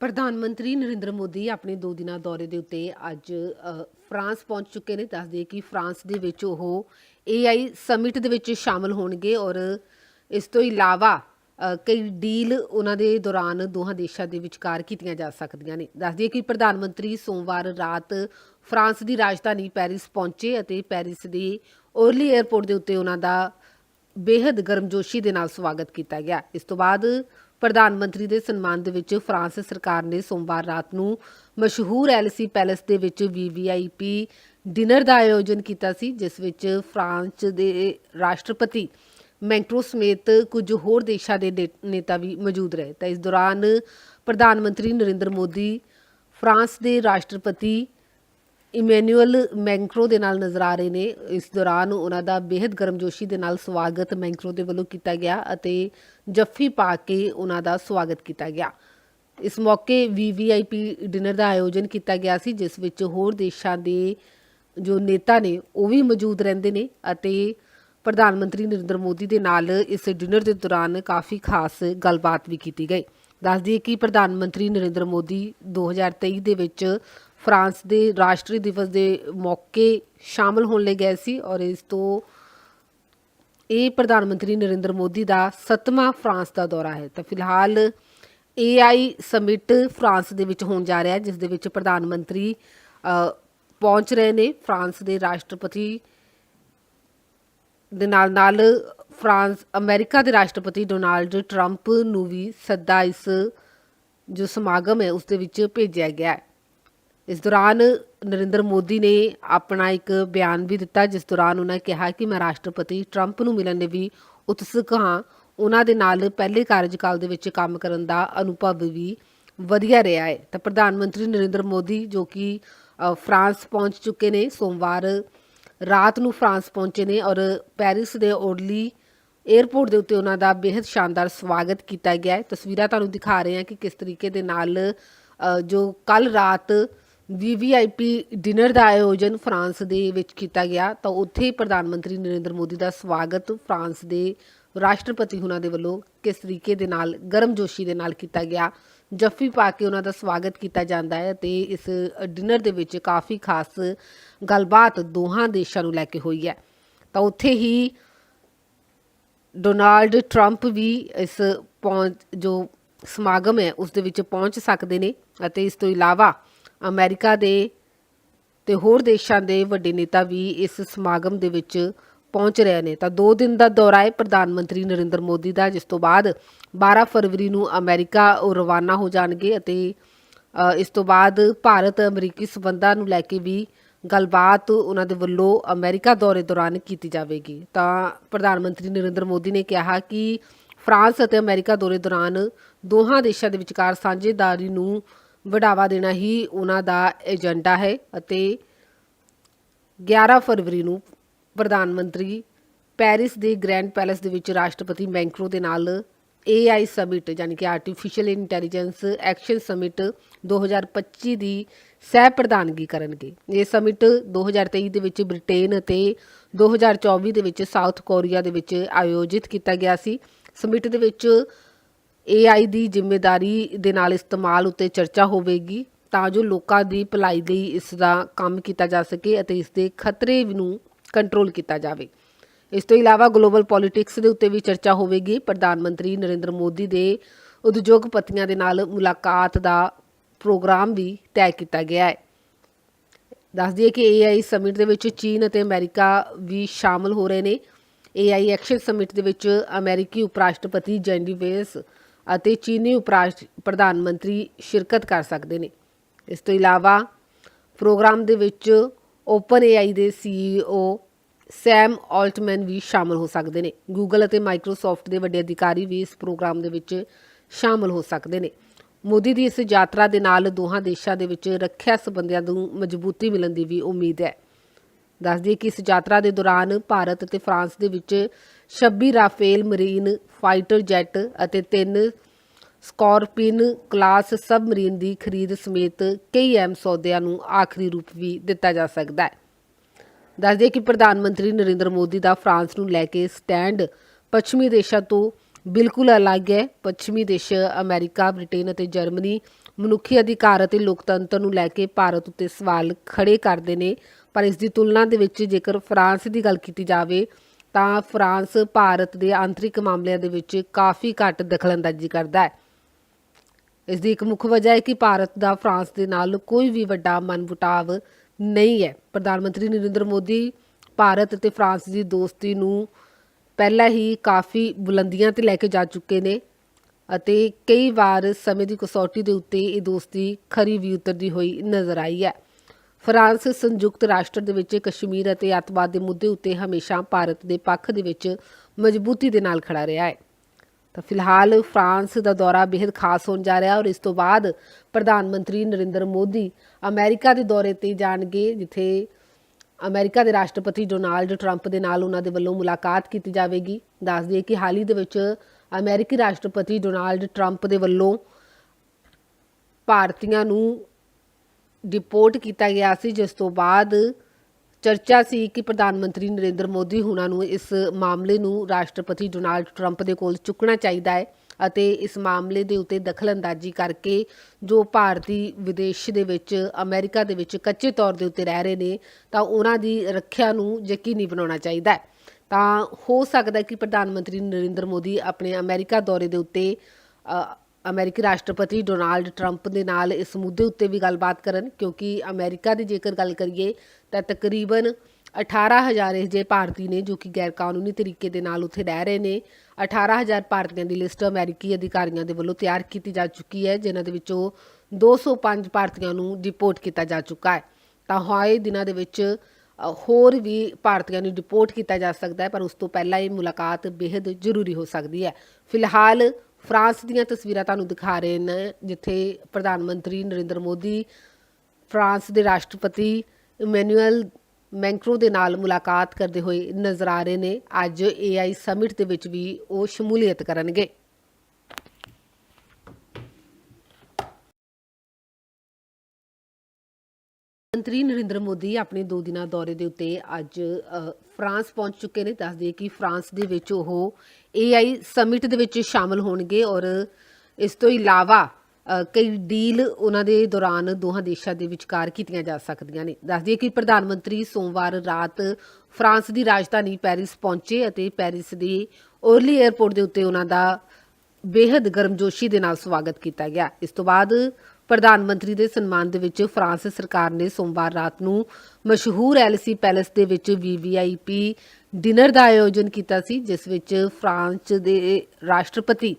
ਪ੍ਰਧਾਨ ਮੰਤਰੀ ਨਰਿੰਦਰ ਮੋਦੀ ਆਪਣੇ ਦੋ ਦਿਨਾਂ ਦੌਰੇ ਦੇ ਉੱਤੇ ਅੱਜ ਫਰਾਂਸ ਪਹੁੰਚ ਚੁੱਕੇ ਨੇ। ਦੱਸਦੇ ਕਿ ਫਰਾਂਸ ਦੇ ਵਿੱਚ ਉਹ AI ਸਮਿਟ ਦੇ ਵਿੱਚ ਸ਼ਾਮਲ ਹੋਣਗੇ ਔਰ ਇਸ ਤੋਂ ਇਲਾਵਾ ਕਈ ਡੀਲ ਉਹਨਾਂ ਦੇ ਦੌਰਾਨ ਦੋਹਾਂ ਦੇਸ਼ਾਂ ਦੇ ਵਿਚਕਾਰ ਕੀਤੀਆਂ ਜਾ ਸਕਦੀਆਂ ਨੇ। ਦੱਸਦੀ ਕਿ ਪ੍ਰਧਾਨ ਮੰਤਰੀ ਸੋਮਵਾਰ ਰਾਤ ਫਰਾਂਸ ਦੀ ਰਾਜਧਾਨੀ ਪੈਰਿਸ ਪਹੁੰਚੇ ਅਤੇ ਪੈਰਿਸ ਦੇ ਓਰਲੀ 에ਅਰਪੋਰਟ ਦੇ ਉੱਤੇ ਉਹਨਾਂ ਦਾ ਬੇहद ਗਰਮਜੋਸ਼ੀ ਦੇ ਨਾਲ ਸਵਾਗਤ ਕੀਤਾ ਗਿਆ। ਇਸ ਤੋਂ ਬਾਅਦ ਪ੍ਰਧਾਨ ਮੰਤਰੀ ਦੇ ਸਨਮਾਨ ਦੇ ਵਿੱਚ ਫਰਾਂਸ ਸਰਕਾਰ ਨੇ ਸੋਮਵਾਰ ਰਾਤ ਨੂੰ ਮਸ਼ਹੂਰ ਐਲਸੀ ਪੈਲੇਸ ਦੇ ਵਿੱਚ ਵੀਵੀਆਈਪੀ ਡਿਨਰ ਦਾ ਆਯੋਜਨ ਕੀਤਾ ਸੀ, ਜਿਸ ਵਿੱਚ ਫਰਾਂਸ ਦੇ ਰਾਸ਼ਟਰਪਤੀ ਮੈਂਕਰੋ ਸਮੇਤ ਕੁਝ ਹੋਰ ਦੇਸ਼ਾਂ ਦੇ ਨੇਤਾ ਵੀ ਮੌਜੂਦ ਰਹੇ। ਤਾਂ ਇਸ ਦੌਰਾਨ ਪ੍ਰਧਾਨ ਮੰਤਰੀ ਨਰਿੰਦਰ ਮੋਦੀ, ਫਰਾਂਸ ਦੇ ਰਾਸ਼ਟਰਪਤੀ ਇਮੈਨੂਅਲ ਮੈਂਕਰੋ ਦੇ ਨਾਲ ਨਜ਼ਰ ਆ ਰਹੇ ਨੇ। ਇਸ ਦੌਰਾਨ ਉਹਨਾਂ ਦਾ ਬੇहद ਗਰਮਜੋਸ਼ੀ ਦੇ ਨਾਲ ਸਵਾਗਤ ਮੈਂਕਰੋ ਦੇ ਵੱਲੋਂ ਕੀਤਾ ਗਿਆ ਅਤੇ ਜੱਫੀ ਪਾ ਕੇ ਉਹਨਾਂ ਦਾ ਸਵਾਗਤ ਕੀਤਾ ਗਿਆ। ਇਸ ਮੌਕੇ ਵੀਵੀਆਈਪੀ ਡਿਨਰ ਦਾ ਆਯੋਜਨ ਕੀਤਾ ਗਿਆ ਸੀ, ਜਿਸ ਵਿੱਚ ਹੋਰ ਦੇਸ਼ਾਂ ਦੇ ਜੋ ਨੇਤਾ ਨੇ, ਉਹ ਵੀ ਮੌਜੂਦ ਰਹਿੰਦੇ ਨੇ ਅਤੇ ਪ੍ਰਧਾਨ ਮੰਤਰੀ ਨਰਿੰਦਰ ਮੋਦੀ ਦੇ ਨਾਲ ਇਸ ਡਿਨਰ ਦੇ ਦੌਰਾਨ ਕਾਫੀ ਖਾਸ ਗੱਲਬਾਤ ਵੀ ਕੀਤੀ ਗਈ। ਦੱਸ ਦਈਏ ਕਿ ਪ੍ਰਧਾਨ ਮੰਤਰੀ ਨਰਿੰਦਰ ਮੋਦੀ 2023 ਦੇ ਵਿੱਚ ਫਰਾਂਸ ਦੇ ਰਾਸ਼ਟਰੀ ਦਿਵਸ ਦੇ ਮੌਕੇ ਸ਼ਾਮਲ ਹੋਣ ਲਈ ਗਏ ਸੀ ਔਰ ਇਸ ਤੋਂ ਇਹ ਪ੍ਰਧਾਨ ਮੰਤਰੀ ਨਰਿੰਦਰ ਮੋਦੀ ਦਾ ਸੱਤਵਾਂ ਫਰਾਂਸ ਦਾ ਦੌਰਾ ਹੈ। ਤਾਂ ਫਿਲਹਾਲ AI ਸਮਿਟ ਫਰਾਂਸ ਦੇ ਵਿੱਚ ਹੋਣ ਜਾ ਰਿਹਾ ਹੈ, ਜਿਸ ਦੇ ਵਿੱਚ ਪ੍ਰਧਾਨ ਮੰਤਰੀ ਪਹੁੰਚ ਰਹੇ ਨੇ। ਫਰਾਂਸ ਦੇ ਰਾਸ਼ਟਰਪਤੀ ਦੇ ਨਾਲ ਨਾਲ ਫਰਾਂਸ, ਅਮਰੀਕਾ ਦੇ ਰਾਸ਼ਟਰਪਤੀ ਡੋਨਾਲਡ ਟਰੰਪ ਨੂੰ ਵੀ ਸੱਦਾ ਇਸ ਜੋ ਸਮਾਗਮ ਹੈ, ਉਸ ਦੇ ਵਿੱਚ ਭੇਜਿਆ ਗਿਆ ਹੈ। ਇਸ ਦੌਰਾਨ ਨਰਿੰਦਰ ਮੋਦੀ ਨੇ ਆਪਣਾ ਇੱਕ ਬਿਆਨ ਵੀ ਦਿੱਤਾ, ਜਿਸ ਦੌਰਾਨ ਉਹਨਾਂ ਕਿਹਾ ਕਿ ਮੈਂ ਰਾਸ਼ਟਰਪਤੀ ਟਰੰਪ ਨੂੰ ਮਿਲਣ ਦੇ ਵੀ ਉਤਸੁਕ ਹਾਂ। ਉਹਨਾਂ ਦੇ ਨਾਲ ਪਹਿਲੇ ਕਾਰਜਕਾਲ ਦੇ ਵਿੱਚ ਕੰਮ ਕਰਨ ਦਾ ਅਨੁਭਵ ਵੀ ਵਧੀਆ ਰਿਹਾ ਹੈ। ਤਾਂ ਪ੍ਰਧਾਨ ਮੰਤਰੀ ਨਰਿੰਦਰ ਮੋਦੀ, ਜੋ ਕਿ ਫਰਾਂਸ ਪਹੁੰਚ ਚੁੱਕੇ ਨੇ, ਸੋਮਵਾਰ ਰਾਤ ਨੂੰ ਫਰਾਂਸ ਪਹੁੰਚੇ ਨੇ ਔਰ ਪੈਰਿਸ ਦੇ ਓਰਲੀ 에ਅਰਪੋਰਟ ਦੇ ਉੱਤੇ ਉਹਨਾਂ ਦਾ ਬੇहद ਸ਼ਾਨਦਾਰ ਸਵਾਗਤ ਕੀਤਾ ਗਿਆ ਹੈ। ਤਸਵੀਰਾਂ ਤੁਹਾਨੂੰ ਦਿਖਾ ਰਹੇ ਹਾਂ ਕਿ ਕਿਸ ਤਰੀਕੇ ਦੇ ਨਾਲ ਜੋ ਕੱਲ ਰਾਤ ਵੀਵੀਆਈਪੀ ਡਿਨਰ ਦਾ ਆਯੋਜਨ ਫਰਾਂਸ ਦੇ ਵਿੱਚ ਕੀਤਾ ਗਿਆ, ਤਾਂ ਉੱਥੇ ਪ੍ਰਧਾਨ ਮੰਤਰੀ ਨਰਿੰਦਰ ਮੋਦੀ ਦਾ ਸਵਾਗਤ ਫਰਾਂਸ ਦੇ ਰਾਸ਼ਟਰਪਤੀ ਉਹਨਾਂ ਦੇ ਵੱਲੋਂ ਕਿਸ ਤਰੀਕੇ ਦੇ ਨਾਲ ਗਰਮਜੋਸ਼ੀ ਦੇ ਨਾਲ ਕੀਤਾ ਗਿਆ। ਜੱਫੀ ਪਾ ਕੇ ਉਹਨਾਂ ਦਾ ਸਵਾਗਤ ਕੀਤਾ ਜਾਂਦਾ ਹੈ ਤੇ ਇਸ ਡਿਨਰ ਦੇ ਵਿੱਚ ਕਾਫੀ ਖਾਸ ਗੱਲਬਾਤ ਦੋਹਾਂ ਦੇਸ਼ਾਂ ਨੂੰ ਲੈ ਕੇ ਹੋਈ ਹੈ। ਤਾਂ ਉੱਥੇ ਹੀ ਡੋਨਾਲਡ ਟਰੰਪ ਵੀ ਇਸ ਪਹੁੰਚ, ਜੋ ਸਮਾਗਮ ਹੈ, ਉਸ ਦੇ ਵਿੱਚ ਪਹੁੰਚ ਸਕਦੇ ਨੇ ਅਤੇ ਇਸ ਤੋਂ ਇਲਾਵਾ ਅਮਰੀਕਾ ਦੇ ਤੇ ਹੋਰ ਦੇਸ਼ਾਂ ਦੇ ਵੱਡੇ ਨੇਤਾ ਵੀ ਇਸ ਸਮਾਗਮ ਦੇ ਵਿੱਚ ਪਹੁੰਚ ਰਹੇ ਨੇ। ਤਾਂ 2 ਦਿਨ ਦਾ ਦੌਰਾ ਹੈ ਪ੍ਰਧਾਨ ਮੰਤਰੀ ਨਰਿੰਦਰ ਮੋਦੀ ਦਾ, ਜਿਸ ਤੋਂ ਬਾਅਦ 12 ਫਰਵਰੀ ਨੂੰ ਅਮਰੀਕਾ ਉਹ ਰਵਾਨਾ ਹੋ ਜਾਣਗੇ ਅਤੇ ਇਸ ਤੋਂ ਬਾਅਦ ਭਾਰਤ ਅਮਰੀਕੀ ਸਬੰਧਾਂ ਨੂੰ ਲੈ ਕੇ ਵੀ ਗੱਲਬਾਤ ਉਹਨਾਂ ਦੇ ਵੱਲੋਂ ਅਮਰੀਕਾ ਦੌਰੇ ਦੌਰਾਨ ਕੀਤੀ ਜਾਵੇਗੀ। ਤਾਂ ਪ੍ਰਧਾਨ ਮੰਤਰੀ ਨਰਿੰਦਰ ਮੋਦੀ ਨੇ ਕਿਹਾ ਕਿ ਫਰਾਂਸ ਅਤੇ ਅਮਰੀਕਾ ਦੌਰੇ ਦੌਰਾਨ ਦੋਹਾਂ ਦੇਸ਼ਾਂ ਦੇ ਵਿਚਕਾਰ ਸਾਂਝੇਦਾਰੀ ਨੂੰ ਵਧਾਵਾ ਦੇਣਾ ਹੀ ਉਹਨਾਂ ਦਾ ਏਜੰਡਾ ਹੈ ਅਤੇ 11 ਫਰਵਰੀ ਨੂੰ ਪ੍ਰਧਾਨ ਮੰਤਰੀ ਪੈਰਿਸ ਦੇ ਗ੍ਰੈਂਡ ਪੈਲੇਸ ਦੇ ਵਿੱਚ ਰਾਸ਼ਟਰਪਤੀ ਮੈਂਕਰੋ ਦੇ ਨਾਲ AI ਸਮਿਟ ਯਾਨੀ ਕਿ ਆਰਟੀਫੀਸ਼ੀਅਲ ਇੰਟੈਲੀਜੈਂਸ ਐਕਸ਼ਨ ਸਮਿਟ 2025 ਦੀ ਸਹਿ ਪ੍ਰਧਾਨਗੀ ਕਰਨਗੇ ਇਹ ਸਮਿਟ 2023 ਦੇ ਵਿੱਚ ਬ੍ਰਿਟੇਨ ਅਤੇ 2024 ਦੇ ਵਿੱਚ ਸਾਊਥ ਕੋਰੀਆ ਦੇ ਵਿੱਚ ਆਯੋਜਿਤ ਕੀਤਾ ਗਿਆ ਸੀ ਸਮਿਟ ਦੇ ਵਿੱਚ AI ਦੀ ਜ਼ਿੰਮੇਵਾਰੀ ਦੇ ਨਾਲ ਇਸਤੇਮਾਲ ਉੱਤੇ ਚਰਚਾ ਹੋਵੇਗੀ, ਤਾਂ ਜੋ ਲੋਕਾਂ ਦੀ ਭਲਾਈ ਲਈ ਇਸ ਦਾ ਕੰਮ ਕੀਤਾ ਜਾ ਸਕੇ ਅਤੇ ਇਸ ਦੇ ਖਤਰੇ ਨੂੰ ਕੰਟਰੋਲ ਕੀਤਾ ਜਾਵੇ। ਇਸ ਤੋਂ ਇਲਾਵਾ ਗਲੋਬਲ ਪੋਲਿਟਿਕਸ ਦੇ ਉੱਤੇ ਵੀ ਚਰਚਾ ਹੋਵੇਗੀ। ਪ੍ਰਧਾਨ ਮੰਤਰੀ ਨਰਿੰਦਰ ਮੋਦੀ ਦੇ ਉਦਯੋਗਪਤੀਆਂ ਦੇ ਨਾਲ ਮੁਲਾਕਾਤ ਦਾ ਪ੍ਰੋਗਰਾਮ ਵੀ ਤੈਅ ਕੀਤਾ ਗਿਆ ਹੈ। ਦੱਸ ਦਈਏ ਕਿ AI ਸਮਿਟ ਦੇ ਵਿੱਚ ਚੀਨ ਅਤੇ ਅਮਰੀਕਾ ਵੀ ਸ਼ਾਮਲ ਹੋ ਰਹੇ ਨੇ। AI ਐਕਸ਼ਨ ਸਮਿਟ ਦੇ ਵਿੱਚ ਅਮਰੀਕੀ ਉਪ ਰਾਸ਼ਟਰਪਤੀ ਜੈਂਡੀ ਵੇਸ ਅਤੇ ਚੀਨੀ ਉਪ ਰਾਸ਼ਟ- ਪ੍ਰਧਾਨ ਮੰਤਰੀ ਸ਼ਿਰਕਤ ਕਰ ਸਕਦੇ ਨੇ। ਇਸ ਤੋਂ ਇਲਾਵਾ ਪ੍ਰੋਗਰਾਮ ਦੇ ਵਿੱਚ ਓਪਨ AI ਦੇ CEO ਸੈਮ ਆਲਟਮੈਨ ਵੀ ਸ਼ਾਮਲ ਹੋ ਸਕਦੇ ਨੇ। ਗੂਗਲ ਅਤੇ ਮਾਈਕਰੋਸਾਫਟ ਦੇ ਵੱਡੇ ਅਧਿਕਾਰੀ ਵੀ ਇਸ ਪ੍ਰੋਗਰਾਮ ਦੇ ਵਿੱਚ ਸ਼ਾਮਲ ਹੋ ਸਕਦੇ ਨੇ। ਮੋਦੀ ਦੀ ਇਸ ਯਾਤਰਾ ਦੇ ਨਾਲ ਦੋਹਾਂ ਦੇਸ਼ਾਂ ਦੇ ਵਿੱਚ ਰੱਖਿਆ ਸੰਬੰਧਾਂ ਨੂੰ ਮਜ਼ਬੂਤੀ ਮਿਲਣ ਦੀ ਵੀ ਉਮੀਦ ਹੈ। ਦੱਸ ਦਈਏ ਕਿ ਇਸ ਯਾਤਰਾ ਦੇ ਦੌਰਾਨ ਭਾਰਤ ਅਤੇ ਫਰਾਂਸ ਦੇ ਵਿੱਚ 26 ਰਾਫੇਲ ਮਰੀਨ ਫਾਈਟਰ ਜੈਟ ਅਤੇ ਤਿੰਨ ਸਕਾਰਪੀਨ ਕਲਾਸ ਸਬਮਰੀਨ ਦੀ ਖਰੀਦ ਸਮੇਤ ਕਈ ਅਹਿਮ ਸੌਦਿਆਂ ਨੂੰ ਆਖਰੀ ਰੂਪ ਵੀ ਦਿੱਤਾ ਜਾ ਸਕਦਾ ਹੈ। ਦੱਸ ਦਈਏ ਕਿ ਪ੍ਰਧਾਨ ਮੰਤਰੀ ਨਰਿੰਦਰ ਮੋਦੀ ਦਾ ਫਰਾਂਸ ਨੂੰ ਲੈ ਕੇ ਸਟੈਂਡ ਪੱਛਮੀ ਦੇਸ਼ਾਂ ਤੋਂ ਬਿਲਕੁਲ ਅਲੱਗ ਹੈ। ਪੱਛਮੀ ਦੇਸ਼ ਅਮਰੀਕਾ, ਬ੍ਰਿਟੇਨ ਅਤੇ ਜਰਮਨੀ ਮਨੁੱਖੀ ਅਧਿਕਾਰ ਅਤੇ ਲੋਕਤੰਤਰ ਨੂੰ ਲੈ ਕੇ ਭਾਰਤ ਉੱਤੇ ਸਵਾਲ ਖੜੇ ਕਰਦੇ ਨੇ। ਪਰ ਇਸ ਦੀ ਤੁਲਨਾ ਦੇ ਵਿੱਚ ਜੇਕਰ ਫਰਾਂਸ ਦੀ ਗੱਲ ਕੀਤੀ ਜਾਵੇ ਤਾਂ ਫਰਾਂਸ, ਭਾਰਤ ਦੇ ਆਂਤਰਿਕ ਮਾਮਲਿਆਂ ਦੇ ਵਿੱਚ ਕਾਫੀ ਘੱਟ ਦਖਲਅੰਦਾਜ਼ੀ ਕਰਦਾ ਹੈ। ਇਸ ਦੀ ਇੱਕ ਮੁੱਖ ਵਜ੍ਹਾ ਹੈ ਕਿ ਭਾਰਤ ਦਾ ਫਰਾਂਸ ਦੇ ਨਾਲ ਕੋਈ ਵੀ ਵੱਡਾ ਮਨਮੁਟਾਵ ਨਹੀਂ ਹੈ। ਪ੍ਰਧਾਨ ਮੰਤਰੀ ਨਰਿੰਦਰ ਮੋਦੀ ਭਾਰਤ ਅਤੇ ਫਰਾਂਸ ਦੀ ਦੋਸਤੀ ਨੂੰ ਪਹਿਲਾਂ ਹੀ ਕਾਫੀ ਬੁਲੰਦੀਆਂ ਤੇ ਲੈ ਕੇ ਜਾ ਚੁੱਕੇ ਨੇ ਅਤੇ ਕਈ ਵਾਰ ਸਮੇਂ ਦੀ ਕਸੌਟੀ ਦੇ ਉੱਤੇ ਇਹ ਦੋਸਤੀ ਖਰੀ ਵੀ ਉਤਰਦੀ ਹੋਈ ਨਜ਼ਰ ਆਈ ਹੈ। ਫਰਾਂਸ ਸੰਯੁਕਤ ਰਾਸ਼ਟਰ ਦੇ ਵਿੱਚ ਕਸ਼ਮੀਰ ਅਤੇ ਅੱਤਵਾਦ ਦੇ ਮੁੱਦੇ ਉੱਤੇ ਹਮੇਸ਼ਾ ਭਾਰਤ ਦੇ ਪੱਖ ਦੇ ਵਿੱਚ ਮਜ਼ਬੂਤੀ ਦੇ ਨਾਲ ਖੜਾ ਰਿਹਾ ਹੈ। ਤਾਂ ਫਿਲਹਾਲ ਫਰਾਂਸ ਦਾ ਦੌਰਾ ਬੇहद ਖਾਸ ਹੋਣ ਜਾ ਰਿਹਾ ਔਰ ਇਸ ਤੋਂ ਬਾਅਦ ਪ੍ਰਧਾਨ ਮੰਤਰੀ ਨਰਿੰਦਰ ਮੋਦੀ ਅਮਰੀਕਾ ਦੇ ਦੌਰੇ ਤੇ ਜਾਣਗੇ, ਜਿੱਥੇ ਅਮਰੀਕਾ ਦੇ ਰਾਸ਼ਟਰਪਤੀ ਡੋਨਾਲਡ ਟਰੰਪ ਦੇ ਨਾਲ ਉਹਨਾਂ ਦੇ ਵੱਲੋਂ ਮੁਲਾਕਾਤ ਕੀਤੀ ਜਾਵੇਗੀ। ਦੱਸ ਦਈਏ ਕਿ ਹਾਲ ਹੀ ਦੇ ਵਿੱਚ ਅਮਰੀਕੀ ਰਾਸ਼ਟਰਪਤੀ ਡੋਨਾਲਡ ਟਰੰਪ ਦੇ ਵੱਲੋਂ ਭਾਰਤੀਆਂ ਨੂੰ ਡਿਪੋਰਟ ਕੀਤਾ ਗਿਆ ਸੀ, ਜਿਸ ਤੋਂ ਬਾਅਦ ਚਰਚਾ ਸੀ ਕਿ ਪ੍ਰਧਾਨ ਮੰਤਰੀ ਨਰਿੰਦਰ ਮੋਦੀ ਹੁਣਾਂ ਨੂੰ ਇਸ ਮਾਮਲੇ ਨੂੰ ਰਾਸ਼ਟਰਪਤੀ ਡੋਨਾਲਡ ਟਰੰਪ ਦੇ ਕੋਲ ਚੁੱਕਣਾ ਚਾਹੀਦਾ ਹੈ ਅਤੇ ਇਸ ਮਾਮਲੇ ਦੇ ਉੱਤੇ ਦਖਲਅੰਦਾਜ਼ੀ ਕਰਕੇ ਜੋ ਭਾਰਤੀ ਵਿਦੇਸ਼ ਦੇ ਵਿੱਚ, ਅਮਰੀਕਾ ਦੇ ਵਿੱਚ ਕੱਚੇ ਤੌਰ ਦੇ ਉੱਤੇ ਰਹਿ ਰਹੇ ਨੇ, ਤਾਂ ਉਹਨਾਂ ਦੀ ਰੱਖਿਆ ਨੂੰ ਯਕੀਨੀ ਬਣਾਉਣਾ ਚਾਹੀਦਾ ਹੈ। ਤਾਂ ਹੋ ਸਕਦਾ ਕਿ ਪ੍ਰਧਾਨ ਮੰਤਰੀ ਨਰਿੰਦਰ ਮੋਦੀ ਆਪਣੇ ਅਮਰੀਕਾ ਦੌਰੇ ਦੇ ਉੱਤੇ ਅਮਰੀਕੀ ਰਾਸ਼ਟਰਪਤੀ ਡੋਨਾਲਡ ਟਰੰਪ ਦੇ ਨਾਲ ਇਸ ਮੁੱਦੇ ਉੱਤੇ ਵੀ ਗੱਲਬਾਤ ਕਰਨ, ਕਿਉਂਕਿ ਅਮਰੀਕਾ ਦੀ ਜੇਕਰ ਗੱਲ ਕਰੀਏ ਤਾਂ ਤਕਰੀਬਨ 18000 ਇਹ ਜੇ ਭਾਰਤੀ ਨੇ ਜੋ ਕਿ ਗੈਰ ਕਾਨੂੰਨੀ ਤਰੀਕੇ ਦੇ ਨਾਲ ਉੱਥੇ ਰਹਿ ਰਹੇ ਨੇ। 18000 ਭਾਰਤੀਆਂ ਦੀ ਲਿਸਟ ਅਮਰੀਕੀ ਅਧਿਕਾਰੀਆਂ ਦੇ ਵੱਲੋਂ ਤਿਆਰ ਕੀਤੀ ਜਾ ਚੁੱਕੀ ਹੈ, ਜਿਨ੍ਹਾਂ ਦੇ ਵਿੱਚੋਂ 205 ਭਾਰਤੀਆਂ ਨੂੰ ਡਿਪੋਰਟ ਕੀਤਾ ਜਾ ਚੁੱਕਾ ਹੈ। ਤਾਂ ਹਾਏ ਦਿਨਾਂ ਦੇ ਵਿੱਚ ਹੋਰ ਵੀ ਭਾਰਤੀਆਂ ਨੂੰ ਡਿਪੋਰਟ ਕੀਤਾ ਜਾ ਸਕਦਾ ਹੈ, ਪਰ ਉਸ ਤੋਂ ਪਹਿਲਾਂ ਇਹ ਮੁਲਾਕਾਤ ਬੇहद ਜ਼ਰੂਰੀ ਹੋ ਸਕਦੀ ਹੈ। ਫਿਲਹਾਲ ਫਰਾਂਸ ਦੀਆਂ ਤਸਵੀਰਾਂ ਤੁਹਾਨੂੰ ਦਿਖਾ ਰਹੇ ਨੇ, ਜਿੱਥੇ ਪ੍ਰਧਾਨ ਮੰਤਰੀ ਨਰਿੰਦਰ ਮੋਦੀ, ਫਰਾਂਸ ਦੇ ਰਾਸ਼ਟਰਪਤੀ ਇਮੈਨੂਅਲ ਮੈਂਕਰੋ ਦੇ ਨਾਲ ਮੁਲਾਕਾਤ ਕਰਦੇ ਹੋਏ ਨਜ਼ਰ ਆ ਰਹੇ ਨੇ। ਅੱਜ AI ਸਮਿਟ ਦੇ ਵਿੱਚ ਵੀ ਉਹ ਸ਼ਮੂਲੀਅਤ ਕਰਨਗੇ। ਮੰਤਰੀ ਨਰਿੰਦਰ ਮੋਦੀ ਆਪਣੇ ਦੋ ਦਿਨਾਂ ਦੌਰੇ ਦੇ ਉੱਤੇ ਅੱਜ ਫਰਾਂਸ ਪਹੁੰਚ ਚੁੱਕੇ ਨੇ। ਦੱਸਦੇ ਕਿ ਫਰਾਂਸ ਦੇ ਵਿੱਚ ਉਹ AI ਸਮਿਟ ਦੇ ਵਿੱਚ ਸ਼ਾਮਲ ਹੋਣਗੇ ਔਰ ਇਸ ਤੋਂ ਇਲਾਵਾ ਕਈ ਡੀਲ ਉਹਨਾਂ ਦੇ ਦੌਰਾਨ ਦੋਹਾਂ ਦੇਸ਼ਾਂ ਦੇ ਵਿਚਕਾਰ ਕੀਤੀਆਂ ਜਾ ਸਕਦੀਆਂ ਨੇ। ਦੱਸਦੀ ਹੈ ਕਿ ਪ੍ਰਧਾਨ ਮੰਤਰੀ ਸੋਮਵਾਰ ਰਾਤ ਫਰਾਂਸ ਦੀ ਰਾਜਧਾਨੀ ਪੈਰਿਸ ਪਹੁੰਚੇ ਅਤੇ ਪੈਰਿਸ ਦੇ ਓਰਲੀ 에ਅਰਪੋਰਟ ਦੇ ਉੱਤੇ ਉਹਨਾਂ ਦਾ ਬੇहद ਗਰਮਜੋਸ਼ੀ ਦੇ ਨਾਲ ਸਵਾਗਤ ਕੀਤਾ ਗਿਆ। ਇਸ ਤੋਂ ਬਾਅਦ ਪ੍ਰਧਾਨ ਮੰਤਰੀ ਦੇ ਸਨਮਾਨ ਦੇ ਵਿੱਚ ਫਰਾਂਸ ਸਰਕਾਰ ਨੇ ਸੋਮਵਾਰ ਰਾਤ ਨੂੰ ਮਸ਼ਹੂਰ ਐਲਸੀ ਪੈਲੇਸ ਦੇ ਵਿੱਚ ਵੀਵੀਆਈਪੀ ਡਿਨਰ ਦਾ ਆਯੋਜਨ ਕੀਤਾ ਸੀ, ਜਿਸ ਵਿੱਚ ਫਰਾਂਸ ਦੇ ਰਾਸ਼ਟਰਪਤੀ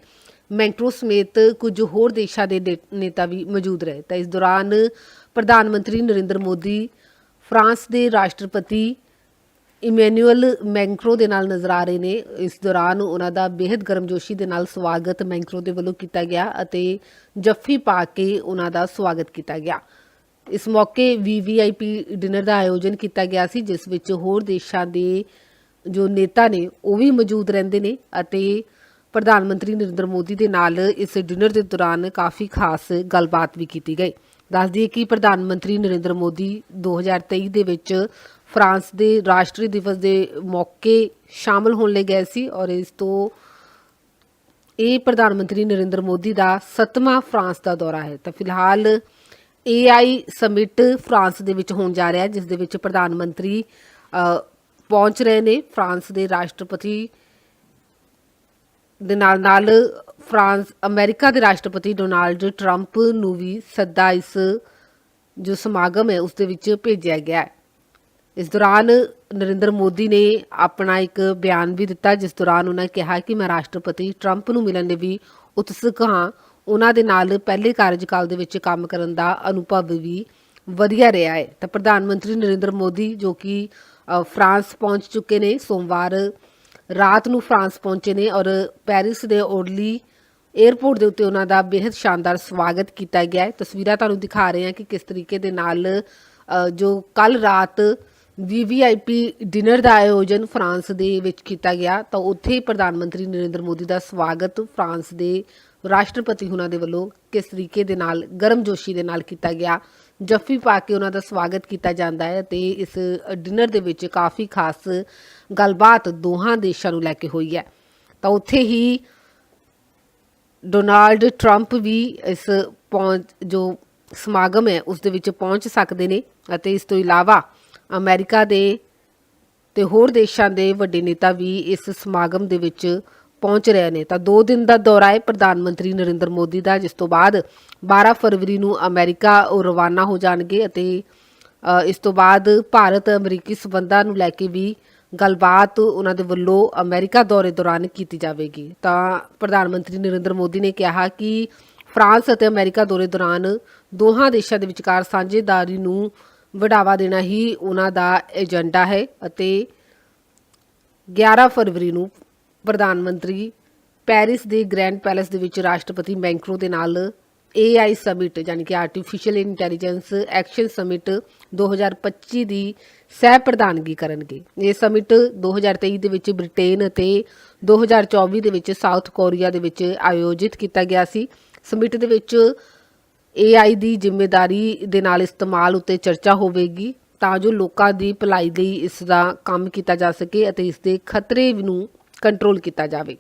ਮੈਂਟਰੋ ਸਮੇਤ ਕੁਝ ਹੋਰ ਦੇਸ਼ਾਂ ਦੇ ਨੇਤਾ ਵੀ ਮੌਜੂਦ ਰਹੇ। ਤਾਂ ਇਸ ਦੌਰਾਨ ਪ੍ਰਧਾਨ ਮੰਤਰੀ ਨਰਿੰਦਰ ਮੋਦੀ, ਫਰਾਂਸ ਦੇ ਰਾਸ਼ਟਰਪਤੀ ਇਮੈਨੂਅਲ ਮੈਂਕਰੋ ਦੇ ਨਾਲ ਨਜ਼ਰ ਆ ਰਹੇ ਨੇ। ਇਸ ਦੌਰਾਨ ਉਹਨਾਂ ਦਾ ਬੇहद ਗਰਮਜੋਸ਼ੀ ਦੇ ਨਾਲ ਸਵਾਗਤ ਮੈਂਕਰੋ ਦੇ ਵੱਲੋਂ ਕੀਤਾ ਗਿਆ ਅਤੇ ਜੱਫੀ ਪਾ ਕੇ ਉਹਨਾਂ ਦਾ ਸਵਾਗਤ ਕੀਤਾ ਗਿਆ। ਇਸ ਮੌਕੇ ਵੀਵੀਆਈਪੀ ਡਿਨਰ ਦਾ ਆਯੋਜਨ ਕੀਤਾ ਗਿਆ ਸੀ, ਜਿਸ ਵਿੱਚ ਹੋਰ ਦੇਸ਼ਾਂ ਦੇ ਜੋ ਨੇਤਾ ਨੇ, ਉਹ ਵੀ ਮੌਜੂਦ ਰਹਿੰਦੇ ਨੇ ਅਤੇ ਪ੍ਰਧਾਨ ਮੰਤਰੀ ਨਰਿੰਦਰ ਮੋਦੀ ਦੇ ਨਾਲ ਇਸ ਡਿਨਰ ਦੇ ਦੌਰਾਨ ਕਾਫੀ ਖਾਸ ਗੱਲਬਾਤ ਵੀ ਕੀਤੀ ਗਈ। ਦੱਸ ਦਈਏ ਕਿ ਪ੍ਰਧਾਨ ਮੰਤਰੀ ਨਰਿੰਦਰ ਮੋਦੀ 2023 ਦੇ ਵਿੱਚ ਫਰਾਂਸ ਦੇ ਰਾਸ਼ਟਰੀ ਦਿਵਸ ਦੇ ਮੌਕੇ ਸ਼ਾਮਲ ਹੋਣ ਲਈ ਗਏ ਸੀ ਔਰ ਇਸ ਤੋਂ ਇਹ ਪ੍ਰਧਾਨ ਮੰਤਰੀ ਨਰਿੰਦਰ ਮੋਦੀ ਦਾ ਸੱਤਵਾਂ ਫਰਾਂਸ ਦਾ ਦੌਰਾ ਹੈ। ਤਾਂ ਫਿਲਹਾਲ AI ਸਮਿਟ ਫਰਾਂਸ ਦੇ ਵਿੱਚ ਹੋਣ ਜਾ ਰਿਹਾ ਹੈ, ਜਿਸ ਦੇ ਵਿੱਚ ਪ੍ਰਧਾਨ ਮੰਤਰੀ ਪਹੁੰਚ ਰਹੇ ਨੇ। ਫਰਾਂਸ ਦੇ ਰਾਸ਼ਟਰਪਤੀ ਦੇ ਨਾਲ ਨਾਲ ਫਰਾਂਸ, ਅਮਰੀਕਾ ਦੇ ਰਾਸ਼ਟਰਪਤੀ ਡੋਨਾਲਡ ਟਰੰਪ ਨੂੰ ਵੀ ਸੱਦਾ ਇਸ ਜੋ ਸਮਾਗਮ ਹੈ, ਉਸ ਦੇ ਵਿੱਚ ਭੇਜਿਆ ਗਿਆ ਹੈ। ਇਸ ਦੌਰਾਨ ਨਰਿੰਦਰ ਮੋਦੀ ਨੇ ਆਪਣਾ ਇੱਕ ਬਿਆਨ ਵੀ ਦਿੱਤਾ, ਜਿਸ ਦੌਰਾਨ ਉਹਨਾਂ ਕਿਹਾ ਕਿ ਮੈਂ ਰਾਸ਼ਟਰਪਤੀ ਟਰੰਪ ਨੂੰ ਮਿਲਣ ਦੇ ਵੀ ਉਤਸੁਕ ਹਾਂ। ਉਹਨਾਂ ਦੇ ਨਾਲ ਪਹਿਲੇ ਕਾਰਜਕਾਲ ਦੇ ਵਿੱਚ ਕੰਮ ਕਰਨ ਦਾ ਅਨੁਭਵ ਵੀ ਵਧੀਆ ਰਿਹਾ ਹੈ। ਤਾਂ ਪ੍ਰਧਾਨ ਮੰਤਰੀ ਨਰਿੰਦਰ ਮੋਦੀ, ਜੋ ਕਿ ਫਰਾਂਸ ਪਹੁੰਚ ਚੁੱਕੇ ਨੇ, ਸੋਮਵਾਰ ਰਾਤ ਨੂੰ ਫਰਾਂਸ ਪਹੁੰਚੇ ਨੇ ਔਰ ਪੈਰਿਸ ਦੇ ਓਰਲੀ 에ਅਰਪੋਰਟ ਦੇ ਉੱਤੇ ਉਹਨਾਂ ਦਾ ਬੇहद ਸ਼ਾਨਦਾਰ ਸਵਾਗਤ ਕੀਤਾ ਗਿਆ ਹੈ। ਤਸਵੀਰਾਂ ਤੁਹਾਨੂੰ ਦਿਖਾ ਰਹੇ ਹਾਂ ਕਿ ਕਿਸ ਤਰੀਕੇ ਦੇ ਨਾਲ ਜੋ ਕੱਲ ਰਾਤ ਵੀਵੀਆਈਪੀ ਡਿਨਰ ਦਾ ਆਯੋਜਨ ਫਰਾਂਸ ਦੇ ਵਿੱਚ ਕੀਤਾ ਗਿਆ, ਤਾਂ ਉੱਥੇ ਪ੍ਰਧਾਨ ਮੰਤਰੀ ਨਰਿੰਦਰ ਮੋਦੀ ਦਾ ਸਵਾਗਤ ਫਰਾਂਸ ਦੇ ਰਾਸ਼ਟਰਪਤੀ ਉਹਨਾਂ ਦੇ ਵੱਲੋਂ ਕਿਸ ਤਰੀਕੇ ਦੇ ਨਾਲ ਗਰਮਜੋਸ਼ੀ ਦੇ ਨਾਲ ਕੀਤਾ ਗਿਆ। ਜੱਫੀ ਪਾ ਕੇ ਉਹਨਾਂ ਦਾ ਸਵਾਗਤ ਕੀਤਾ ਜਾਂਦਾ ਹੈ ਤੇ ਇਸ ਡਿਨਰ ਦੇ ਵਿੱਚ ਕਾਫੀ ਖਾਸ ਗੱਲਬਾਤ ਦੋਹਾਂ ਦੇਸ਼ਾਂ ਨੂੰ ਲੈ ਕੇ ਹੋਈ ਹੈ। ਤਾਂ ਉੱਥੇ ਹੀ ਡੋਨਾਲਡ ਟਰੰਪ ਵੀ ਇਸ ਪਹੁੰਚ, ਜੋ ਸਮਾਗਮ ਹੈ, ਉਸ ਦੇ ਵਿੱਚ ਪਹੁੰਚ ਸਕਦੇ ਨੇ ਅਤੇ ਇਸ ਤੋਂ ਇਲਾਵਾ ਅਮਰੀਕਾ ਦੇ ਤੇ ਹੋਰ ਦੇਸ਼ਾਂ ਦੇ ਵੱਡੇ ਨੇਤਾ ਵੀ ਇਸ ਸਮਾਗਮ ਦੇ ਵਿੱਚ ਪਹੁੰਚ ਰਹੇ ਨੇ। ਤਾਂ 2 ਦਿਨ ਦਾ ਦੌਰਾ ਹੈ ਪ੍ਰਧਾਨ ਮੰਤਰੀ ਨਰਿੰਦਰ ਮੋਦੀ ਦਾ, ਜਿਸ ਤੋਂ ਬਾਅਦ 12 ਫਰਵਰੀ ਨੂੰ ਅਮਰੀਕਾ ਉਹ ਰਵਾਨਾ ਹੋ ਜਾਣਗੇ ਅਤੇ ਇਸ ਤੋਂ ਬਾਅਦ ਭਾਰਤ ਅਮਰੀਕੀ ਸਬੰਧਾਂ ਨੂੰ ਲੈ ਕੇ ਵੀ ਗੱਲਬਾਤ ਉਹਨਾਂ ਦੇ ਵੱਲੋਂ ਅਮਰੀਕਾ ਦੌਰੇ ਦੌਰਾਨ ਕੀਤੀ ਜਾਵੇਗੀ। ਤਾਂ ਪ੍ਰਧਾਨ ਮੰਤਰੀ ਨਰਿੰਦਰ ਮੋਦੀ ਨੇ ਕਿਹਾ ਕਿ ਫਰਾਂਸ ਅਤੇ ਅਮਰੀਕਾ ਦੌਰੇ ਦੌਰਾਨ ਦੋਹਾਂ ਦੇਸ਼ਾਂ ਦੇ ਵਿਚਕਾਰ ਸਾਂਝੇਦਾਰੀ ਨੂੰ ਵਧਾਵਾ ਦੇਣਾ ਹੀ ਉਹਨਾਂ ਦਾ ਏਜੰਡਾ ਹੈ ਅਤੇ 11 ਫਰਵਰੀ ਨੂੰ ਪ੍ਰਧਾਨ ਮੰਤਰੀ ਪੈਰਿਸ ਦੇ ਗ੍ਰੈਂਡ ਪੈਲੇਸ ਦੇ ਵਿੱਚ ਰਾਸ਼ਟਰਪਤੀ ਮੈਂਕਰੋ ਦੇ ਨਾਲ AI ਸਮਿਟ ਯਾਨੀ ਕਿ ਆਰਟੀਫੀਸ਼ੀਅਲ ਇੰਟੈਲੀਜੈਂਸ ਐਕਸ਼ਨ ਸਮਿਟ 2025 ਦੀ ਸਹਿ ਪ੍ਰਧਾਨਗੀ ਕਰਨਗੇ। ਇਹ ਸਮਿਟ 2023 ਦੇ ਵਿੱਚ ਬ੍ਰਿਟੇਨ ਅਤੇ 2024 ਦੇ ਵਿੱਚ ਸਾਊਥ ਕੋਰੀਆ ਦੇ ਵਿੱਚ ਆਯੋਜਿਤ ਕੀਤਾ ਗਿਆ ਸੀ। ਸਮਿਟ ਦੇ ਵਿੱਚ AI ਦੀ ਜ਼ਿੰਮੇਵਾਰੀ ਦੇ ਨਾਲ ਇਸਤੇਮਾਲ ਉੱਤੇ ਚਰਚਾ ਹੋਵੇਗੀ ਤਾਂ ਜੋ ਲੋਕਾਂ ਦੀ ਭਲਾਈ ਲਈ ਇਸ ਦਾ ਕੰਮ ਕੀਤਾ ਜਾ ਸਕੇ ਅਤੇ ਇਸ ਦੇ ਖਤਰੇ ਨੂੰ ਕੰਟਰੋਲ ਕੀਤਾ ਜਾਵੇ।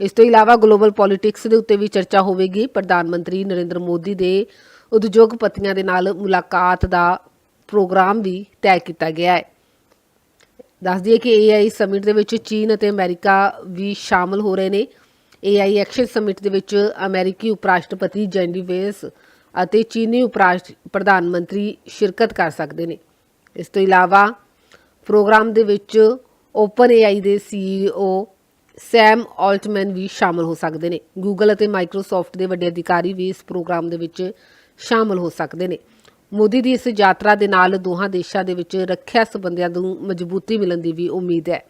ਇਸ ਤੋਂ ਇਲਾਵਾ ਗਲੋਬਲ ਪੋਲਿਟਿਕਸ ਦੇ ਉੱਤੇ ਵੀ ਚਰਚਾ ਹੋਵੇਗੀ। ਪ੍ਰਧਾਨ ਮੰਤਰੀ ਨਰਿੰਦਰ ਮੋਦੀ ਦੇ ਉਦਯੋਗਪਤੀਆਂ ਦੇ ਨਾਲ ਮੁਲਾਕਾਤ ਦਾ ਪ੍ਰੋਗਰਾਮ ਵੀ ਤੈਅ ਕੀਤਾ ਗਿਆ ਹੈ। ਦੱਸ ਦਈਏ ਕਿ AI ਸਮਿਟ ਦੇ ਵਿੱਚ ਚੀਨ ਅਤੇ ਅਮਰੀਕਾ ਵੀ ਸ਼ਾਮਲ ਹੋ ਰਹੇ ਨੇ। AI ਐਕਸ਼ਨ ਸਮਿਟ ਦੇ ਵਿੱਚ ਅਮਰੀਕੀ ਉਪ ਰਾਸ਼ਟਰਪਤੀ ਜੈਂਡੀ ਵੇਸ ਅਤੇ ਚੀਨੀ ਉਪ ਰਾਸ਼ਟ- ਪ੍ਰਧਾਨ ਮੰਤਰੀ ਸ਼ਿਰਕਤ ਕਰ ਸਕਦੇ ਨੇ। ਇਸ ਤੋਂ ਇਲਾਵਾ ਪ੍ਰੋਗਰਾਮ ਦੇ ਵਿੱਚ ਓਪਨ AI ਦੇ CEO ਸੈਮ ਆਲਟਮੈਨ ਵੀ ਸ਼ਾਮਲ ਹੋ ਸਕਦੇ ਨੇ। ਗੂਗਲ ਅਤੇ ਮਾਈਕਰੋਸਾਫਟ ਦੇ ਵੱਡੇ ਅਧਿਕਾਰੀ ਵੀ ਇਸ ਪ੍ਰੋਗਰਾਮ ਦੇ ਵਿੱਚ ਸ਼ਾਮਲ ਹੋ ਸਕਦੇ ਨੇ। ਮੋਦੀ ਦੀ ਇਸ ਯਾਤਰਾ ਦੇ ਨਾਲ ਦੋਹਾਂ ਦੇਸ਼ਾਂ ਦੇ ਵਿੱਚ ਰੱਖਿਆ ਸੰਬੰਧਾਂ ਨੂੰ ਮਜ਼ਬੂਤੀ ਮਿਲਣ ਦੀ ਵੀ ਉਮੀਦ ਹੈ।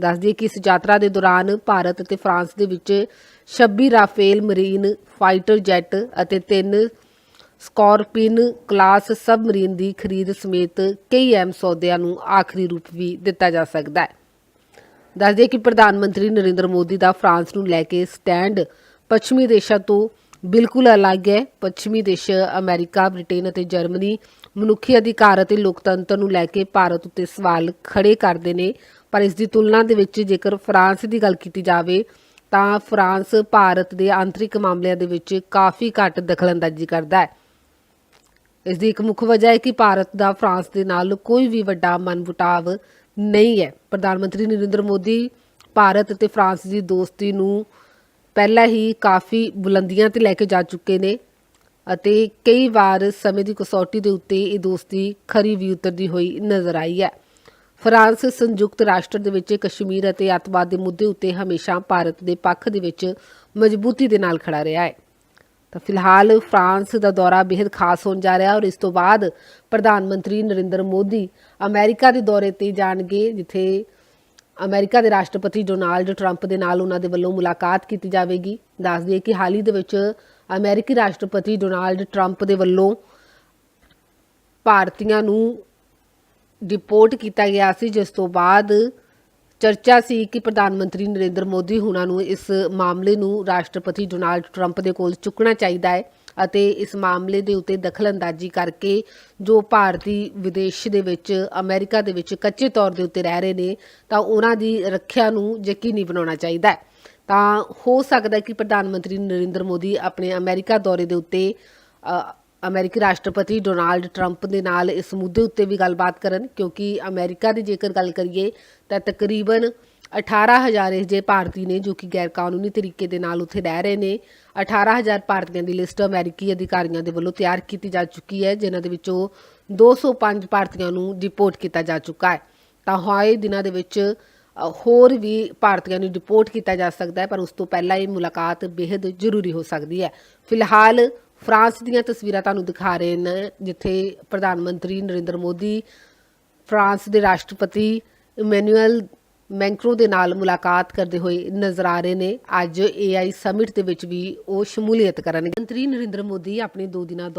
ਦੱਸ ਦਈਏ ਕਿ ਇਸ ਯਾਤਰਾ ਦੇ ਦੌਰਾਨ ਭਾਰਤ ਅਤੇ ਫਰਾਂਸ ਦੇ ਵਿੱਚ 26 ਰਾਫੇਲ ਮਰੀਨ, ਫਾਈਟਰ ਜੈਟ ਅਤੇ ਤਿੰਨ ਸਕਾਰਪੀਨ ਕਲਾਸ ਸਬਮਰੀਨ ਦੀ ਖਰੀਦ ਸਮੇਤ ਕਈ ਅਹਿਮ ਸੌਦਿਆਂ ਨੂੰ ਆਖਰੀ ਰੂਪ ਵੀ ਦਿੱਤਾ ਜਾ ਸਕਦਾ ਹੈ। ਦੱਸ ਦਈਏ ਕਿ ਪ੍ਰਧਾਨ ਮੰਤਰੀ ਨਰਿੰਦਰ ਮੋਦੀ ਦਾ ਫਰਾਂਸ ਨੂੰ ਲੈ ਕੇ ਸਟੈਂਡ ਪੱਛਮੀ ਦੇਸ਼ਾਂ ਤੋਂ ਬਿਲਕੁਲ ਅਲੱਗ ਹੈ। ਪੱਛਮੀ ਦੇਸ਼ ਅਮਰੀਕਾ, ਬ੍ਰਿਟੇਨ ਅਤੇ ਜਰਮਨੀ ਮਨੁੱਖੀ ਅਧਿਕਾਰ ਅਤੇ ਲੋਕਤੰਤਰ ਨੂੰ ਲੈ ਕੇ ਭਾਰਤ ਉੱਤੇ ਸਵਾਲ ਖੜੇ ਕਰਦੇ ਨੇ। ਪਰ ਇਸ ਦੀ ਤੁਲਨਾ ਦੇ ਵਿੱਚ ਜੇਕਰ ਫਰਾਂਸ ਦੀ ਗੱਲ ਕੀਤੀ ਜਾਵੇ ਤਾਂ ਫਰਾਂਸ ਭਾਰਤ ਦੇ ਆਂਤਰਿਕ ਮਾਮਲਿਆਂ ਦੇ ਵਿੱਚ ਕਾਫੀ ਘੱਟ ਦਖਲਅੰਦਾਜ਼ੀ ਕਰਦਾ ਹੈ। ਇਸ ਦੀ ਇੱਕ ਮੁੱਖ ਵਜ੍ਹਾ ਹੈ ਕਿ ਭਾਰਤ ਦਾ ਫਰਾਂਸ ਦੇ ਨਾਲ ਕੋਈ ਵੀ ਵੱਡਾ ਮਨਮੁਟਾਵ ਨਹੀਂ ਹੈ। ਪ੍ਰਧਾਨ ਮੰਤਰੀ ਨਰਿੰਦਰ ਮੋਦੀ ਭਾਰਤ ਅਤੇ ਫਰਾਂਸ ਦੀ ਦੋਸਤੀ ਨੂੰ ਪਹਿਲਾਂ ਹੀ ਕਾਫੀ ਬੁਲੰਦੀਆਂ ਤੇ ਲੈ ਕੇ ਜਾ ਚੁੱਕੇ ਨੇ ਅਤੇ ਕਈ ਵਾਰ ਸਮੇਂ ਦੀ ਕਸੌਟੀ ਦੇ ਉੱਤੇ ਇਹ ਦੋਸਤੀ ਖਰੀ ਵੀ ਉਤਰਦੀ ਹੋਈ ਨਜ਼ਰ ਆਈ ਹੈ। ਫਰਾਂਸ ਸੰਯੁਕਤ ਰਾਸ਼ਟਰ ਦੇ ਵਿੱਚ ਕਸ਼ਮੀਰ ਅਤੇ ਅੱਤਵਾਦ ਦੇ ਮੁੱਦੇ ਉੱਤੇ ਹਮੇਸ਼ਾ ਭਾਰਤ ਦੇ ਪੱਖ ਦੇ ਵਿੱਚ ਮਜ਼ਬੂਤੀ ਦੇ ਨਾਲ ਖੜਾ ਰਿਹਾ ਹੈ। ਤਾਂ ਫਿਲਹਾਲ ਫਰਾਂਸ ਦਾ ਦੌਰਾ ਬੇहद ਖਾਸ ਹੋਣ ਜਾ ਰਿਹਾ ਔਰ ਇਸ ਤੋਂ ਬਾਅਦ ਪ੍ਰਧਾਨ ਮੰਤਰੀ ਨਰਿੰਦਰ ਮੋਦੀ ਅਮਰੀਕਾ ਦੇ ਦੌਰੇ ਤੇ ਜਾਣਗੇ, ਜਿੱਥੇ ਅਮਰੀਕਾ ਦੇ ਰਾਸ਼ਟਰਪਤੀ ਡੋਨਾਲਡ ਟਰੰਪ ਦੇ ਨਾਲ ਉਹਨਾਂ ਦੇ ਵੱਲੋਂ ਮੁਲਾਕਾਤ ਕੀਤੀ ਜਾਵੇਗੀ। ਦੱਸ ਦਈਏ ਕਿ ਹਾਲ ਹੀ ਦੇ ਵਿੱਚ ਅਮਰੀਕੀ ਰਾਸ਼ਟਰਪਤੀ ਡੋਨਾਲਡ ਟਰੰਪ ਦੇ ਵੱਲੋਂ ਭਾਰਤੀਆਂ ਨੂੰ ਡਿਪੋਰਟ ਕੀਤਾ ਗਿਆ ਸੀ, ਜਿਸ ਤੋਂ ਬਾਅਦ ਚਰਚਾ ਸੀ ਕਿ ਪ੍ਰਧਾਨ ਮੰਤਰੀ ਨਰਿੰਦਰ ਮੋਦੀ ਹੁਣਾਂ ਨੂੰ ਇਸ ਮਾਮਲੇ ਨੂੰ ਰਾਸ਼ਟਰਪਤੀ ਡੋਨਾਲਡ ਟਰੰਪ ਦੇ ਕੋਲ ਚੁੱਕਣਾ ਚਾਹੀਦਾ ਹੈ ਅਤੇ ਇਸ ਮਾਮਲੇ ਦੇ ਉੱਤੇ ਦਖਲਅੰਦਾਜ਼ੀ ਕਰਕੇ ਜੋ ਭਾਰਤੀ ਵਿਦੇਸ਼ ਦੇ ਵਿੱਚ, ਅਮਰੀਕਾ ਦੇ ਵਿੱਚ ਕੱਚੇ ਤੌਰ ਦੇ ਉੱਤੇ ਰਹਿ ਰਹੇ ਨੇ, ਤਾਂ ਉਹਨਾਂ ਦੀ ਰੱਖਿਆ ਨੂੰ ਯਕੀਨੀ ਬਣਾਉਣਾ ਚਾਹੀਦਾ ਹੈ। ਤਾਂ ਹੋ ਸਕਦਾ ਹੈ ਕਿ ਪ੍ਰਧਾਨ ਮੰਤਰੀ ਨਰਿੰਦਰ ਮੋਦੀ ਆਪਣੇ ਅਮਰੀਕਾ ਦੌਰੇ ਦੇ ਉੱਤੇ ਅਮਰੀਕੀ ਰਾਸ਼ਟਰਪਤੀ ਡੋਨਾਲਡ ਟਰੰਪ ਦੇ ਨਾਲ ਇਸ ਮੁੱਦੇ ਉੱਤੇ ਵੀ ਗੱਲਬਾਤ ਕਰਨ, ਕਿਉਂਕਿ ਅਮਰੀਕਾ ਦੀ ਜੇਕਰ ਗੱਲ ਕਰੀਏ ਤਾਂ ਤਕਰੀਬਨ 18000 ਇਹ ਜੇ ਭਾਰਤੀ ਨੇ ਜੋ ਕਿ ਗੈਰ ਕਾਨੂੰਨੀ ਤਰੀਕੇ ਦੇ ਨਾਲ ਉੱਥੇ ਰਹਿ ਰਹੇ ਨੇ 18000 ਭਾਰਤੀਆਂ ਦੀ ਲਿਸਟ ਅਮਰੀਕੀ ਅਧਿਕਾਰੀਆਂ ਦੇ ਵੱਲੋਂ ਤਿਆਰ ਕੀਤੀ ਜਾ ਚੁੱਕੀ ਹੈ, ਜਿਨ੍ਹਾਂ ਦੇ ਵਿੱਚੋਂ 205 ਭਾਰਤੀਆਂ ਨੂੰ ਡਿਪੋਰਟ ਕੀਤਾ ਜਾ ਚੁੱਕਾ ਹੈ। ਤਾਂ ਹਾਏ ਦਿਨਾਂ ਦੇ ਵਿੱਚ ਹੋਰ ਵੀ ਭਾਰਤੀਆਂ ਨੂੰ ਡਿਪੋਰਟ ਕੀਤਾ ਜਾ ਸਕਦਾ ਹੈ, ਪਰ ਉਸ ਤੋਂ ਪਹਿਲਾਂ ਇਹ ਮੁਲਾਕਾਤ ਬੇहद ਜ਼ਰੂਰੀ ਹੋ ਸਕਦੀ ਹੈ। ਫਿਲਹਾਲ ਫਰਾਂਸ ਦੀਆਂ ਤਸਵੀਰਾਂ ਤੁਹਾਨੂੰ ਦਿਖਾ ਰਹੇ ਨੇ, ਜਿੱਥੇ ਪ੍ਰਧਾਨ ਮੰਤਰੀ ਨਰਿੰਦਰ ਮੋਦੀ, ਫਰਾਂਸ ਦੇ ਰਾਸ਼ਟਰਪਤੀ ਇਮੈਨੂਅਲ ਮੈਂਕਰੋ ਦੇ ਨਾਲ ਮੁਲਾਕਾਤ ਕਰਦੇ ਹੋਏ ਨਜ਼ਰ ਆ ਰਹੇ ਨੇ। ਅੱਜ AI ਸਮਿਟ ਦੇ ਵਿੱਚ ਵੀ ਉਹ ਸ਼ਮੂਲੀਅਤ ਕਰਨਗੇ। ਮੰਤਰੀ ਨਰਿੰਦਰ ਮੋਦੀ ਆਪਣੇ ਦੋ ਦਿਨਾਂ ਦੌਰੇ